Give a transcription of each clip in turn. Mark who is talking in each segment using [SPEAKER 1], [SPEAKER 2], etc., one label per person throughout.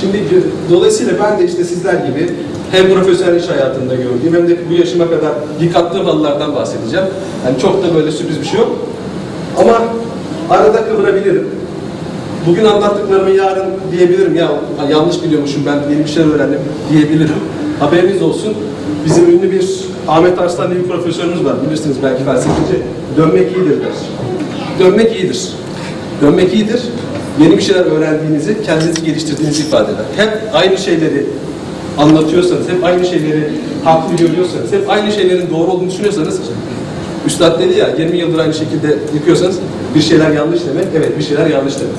[SPEAKER 1] Şimdi dolayısıyla ben de işte sizler gibi hem profesyonel iş hayatında gördüğüm hem de bu yaşıma kadar yıkattığım halılardan bahsedeceğim. Yani çok da böyle sürpriz bir şey yok. Ama arada kıvırabilirim. Bugün anlattıklarımı yarın diyebilirim ya yanlış biliyormuşum ben yeni bir şeyler öğrendim diyebilirim. Haberiniz olsun. Bizim ünlü bir Ahmet Arslan diye bir profesörümüz var. Bilirsiniz belki felsefeci. Dönmek iyidir der. Dönmek iyidir. Dönmek iyidir. Yeni bir şeyler öğrendiğinizi, kendinizi geliştirdiğinizi ifade eder. Hep aynı şeyleri anlatıyorsanız, hep aynı şeyleri haklı görüyorsanız, hep aynı şeylerin doğru olduğunu düşünüyorsanız, Üstad dedi ya 20 yıldır aynı şekilde yıkıyorsanız bir şeyler yanlış demek. Evet bir şeyler yanlış demek.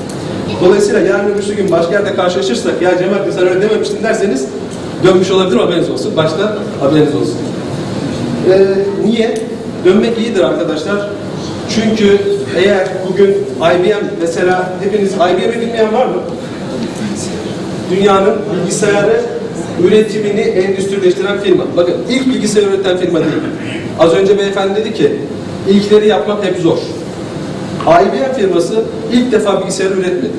[SPEAKER 1] Dolayısıyla yarın öbürsü gün başka yerde karşılaşırsak ya Cemal Bey sen öyle dememiştin derseniz dönmüş olabilir haberiniz olsun. Başta haberiniz olsun. Ee, niye? Dönmek iyidir arkadaşlar. Çünkü eğer bugün IBM mesela hepiniz IBM'i bilmeyen var mı? Dünyanın bilgisayarı üretimini endüstrileştiren firma. Bakın ilk bilgisayar üreten firma değil. Az önce beyefendi dedi ki ilkleri yapmak hep zor. IBM firması ilk defa bilgisayarı üretmedi.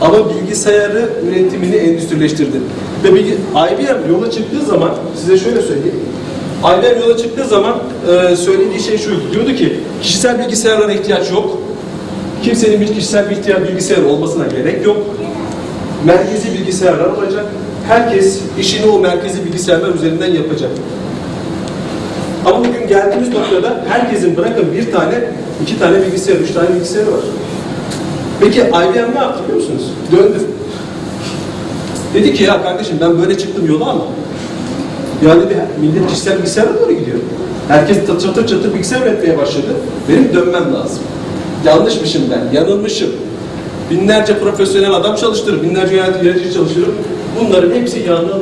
[SPEAKER 1] Ama bilgisayarı üretimini endüstrileştirdi. Ve IBM yola çıktığı zaman, size şöyle söyleyeyim. IBM yola çıktığı zaman e, söylediği şey şuydu. Diyordu ki kişisel bilgisayarlara ihtiyaç yok. Kimsenin bir kişisel ihtiyaç bilgisayar olmasına gerek yok. Merkezi bilgisayarlar olacak. Herkes işini o merkezi bilgisayarlar üzerinden yapacak. Ama bugün geldiğimiz noktada herkesin bırakın bir tane, iki tane bilgisayar, üç tane bilgisayarı var. Peki IBM ne yaptı biliyor musunuz? Döndü. Dedi ki ya kardeşim ben böyle çıktım yola ama ya dedi millet kişisel bilgisayara doğru gidiyor. Herkes çatır çatır, bilgisayar üretmeye başladı. Benim dönmem lazım. Yanlışmışım ben, yanılmışım. Binlerce profesyonel adam çalıştırır, binlerce yönetici çalıştırır. Bunların hepsi yanıl